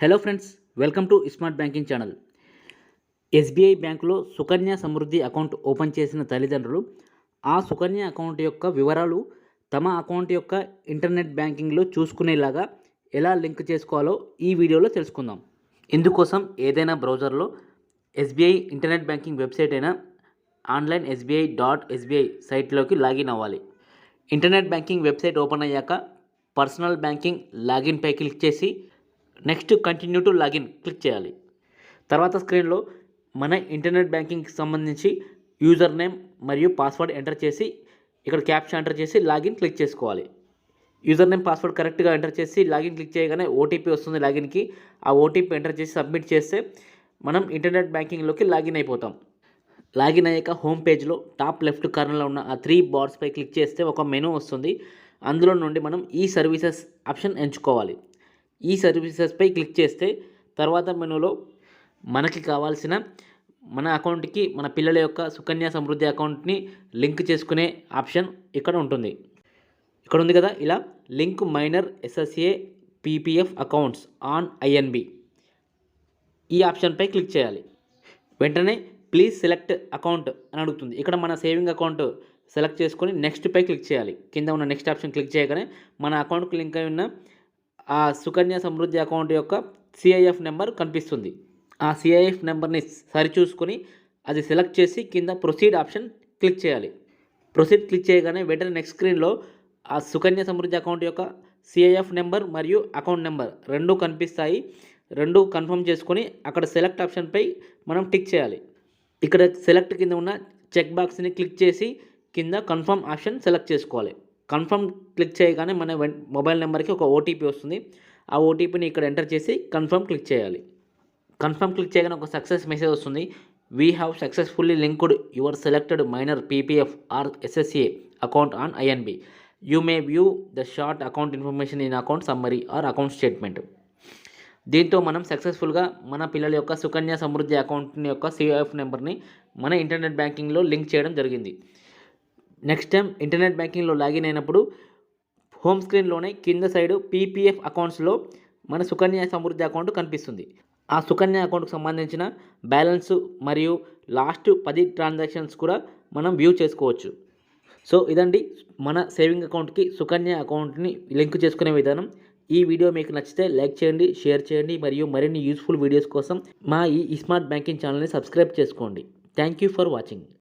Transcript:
Hello friends welcome to smart banking channel SBI బ్యాంకులో Sukanya Samriddhi account open చేసిన తల్లిదండ్రులు ఆ సుకన్య అకౌంట్ యొక్క వివరాలు తమ అకౌంట్ యొక్క ఇంటర్నెట్ బ్యాంకింగ్లో చూసుకునేలాగా ఎలా లింక్ చేసుకోవాలో ఈ వీడియోలో తెలుసుకుందాం. ఇందుకోసం ఏదైనా బ్రౌజర్లో ఎస్బీఐ ఇంటర్నెట్ బ్యాంకింగ్ వెబ్సైట్ అయినా ఆన్లైన్ ఎస్బీఐ డాట్ ఎస్బీఐ సైట్లోకి లాగిన్ అవ్వాలి. ఇంటర్నెట్ బ్యాంకింగ్ వెబ్సైట్ ఓపెన్ అయ్యాక పర్సనల్ బ్యాంకింగ్ లాగిన్పై క్లిక్ చేసి next continue to login click చేయాలి. తర్వాత స్క్రీన్లో మన ఇంటర్నెట్ బ్యాంకింగ్కి సంబంధించి యూజర్ నేమ్ మరియు పాస్వర్డ్ ఎంటర్ చేసి ఇక్కడ క్యాప్షన్ ఎంటర్ చేసి లాగిన్ క్లిక్ చేసుకోవాలి. యూజర్ నేమ్ పాస్వర్డ్ కరెక్ట్గా ఎంటర్ చేసి లాగిన్ క్లిక్ చేయగానే ఓటీపీ వస్తుంది లాగిన్కి. ఆ ఓటీపీ ఎంటర్ చేసి సబ్మిట్ చేస్తే మనం ఇంటర్నెట్ బ్యాంకింగ్లోకి లాగిన్ అయిపోతాం. లాగిన్ అయ్యాక హోమ్ పేజ్లో టాప్ లెఫ్ట్ కార్నర్లో ఉన్న ఆ త్రీ బార్స్పై క్లిక్ చేస్తే ఒక మెనూ వస్తుంది. అందులో నుండి మనం ఈ సర్వీసెస్ ఆప్షన్ ఎంచుకోవాలి. ఈ సర్వీసెస్పై క్లిక్ చేస్తే తర్వాత మెనూలో మనకి కావాల్సిన మన అకౌంట్కి మన పిల్లల యొక్క సుకన్య సమృద్ధి అకౌంట్ని లింక్ చేసుకునే ఆప్షన్ ఇక్కడ ఉంటుంది. ఇక్కడ ఉంది కదా ఇలా link minor SSA PPF accounts on INB. ఈ ఆప్షన్పై క్లిక్ చేయాలి. వెంటనే ప్లీజ్ సెలెక్ట్ అకౌంట్ అని అడుగుతుంది. ఇక్కడ మన సేవింగ్ అకౌంట్ సెలెక్ట్ చేసుకొని నెక్స్ట్ పై క్లిక్ చేయాలి. కింద ఉన్న నెక్స్ట్ ఆప్షన్ క్లిక్ చేయగానే మన అకౌంట్కి లింక్ అయి ఉన్న ఆ సుకన్య సమృద్ధి అకౌంట్ యొక్క సిఐఎఫ్ నెంబర్ కనిపిస్తుంది. ఆ సిఐఎఫ్ నెంబర్ని సరిచూసుకొని అది సెలెక్ట్ చేసి కింద ప్రొసీడ్ ఆప్షన్ క్లిక్ చేయాలి. ప్రొసీడ్ క్లిక్ చేయగానే వెంటనే నెక్స్ట్ స్క్రీన్లో ఆ సుకన్య సమృద్ధి అకౌంట్ యొక్క సిఐఎఫ్ నెంబర్ మరియు అకౌంట్ నెంబర్ రెండు కనిపిస్తాయి. రెండు కన్ఫర్మ్ చేసుకొని అక్కడ సెలెక్ట్ ఆప్షన్పై మనం టిక్ చేయాలి. ఇక్కడ సెలెక్ట్ కింద ఉన్న చెక్ బాక్స్ని క్లిక్ చేసి కింద కన్ఫర్మ్ ఆప్షన్ సెలెక్ట్ చేసుకోవాలి. కన్ఫర్మ్ క్లిక్ చేయగానే మన వెన్- మొబైల్ నెంబర్కి ఒక ఓటీపీ వస్తుంది. ఆ ఓటీపీని ఇక్కడ ఎంటర్ చేసి కన్ఫర్మ్ క్లిక్ చేయాలి. కన్ఫర్మ్ క్లిక్ చేయగానే ఒక సక్సెస్ మెసేజ్ వస్తుంది. We have successfully linked your selected minor PPF or SSA account on INB you may view the short account information in account summary or account statement దీంతో మనం సక్సెస్ఫుల్గా మన పిల్లల యొక్క సుకన్య సమృద్ధి అకౌంట్ యొక్క సిఐఎఫ్ నెంబర్ని మన ఇంటర్నెట్ బ్యాంకింగ్లో లింక్ చేయడం జరిగింది. నెక్స్ట్ టైం ఇంటర్నెట్ బ్యాంకింగ్లో లాగిన్ అయినప్పుడు హోమ్ స్క్రీన్లోనే కింద సైడ్ పీపీఎఫ్ అకౌంట్స్లో మన సుకన్య సమృద్ధి అకౌంట్ కనిపిస్తుంది. ఆ సుకన్య అకౌంట్కి సంబంధించిన బ్యాలెన్స్ మరియు లాస్ట్ పది ట్రాన్సాక్షన్స్ కూడా మనం వ్యూ చేసుకోవచ్చు. సో ఇదండి మన సేవింగ్ అకౌంట్కి సుకన్య అకౌంట్ని లింక్ చేసుకునే విధానం. ఈ వీడియో మీకు నచ్చితే లైక్ చేయండి షేర్ చేయండి మరియు మరిన్ని యూస్ఫుల్ వీడియోస్ కోసం మా ఈ స్మార్ట్ బ్యాంకింగ్ ఛానల్ని సబ్స్క్రైబ్ చేసుకోండి. Thank you for watching.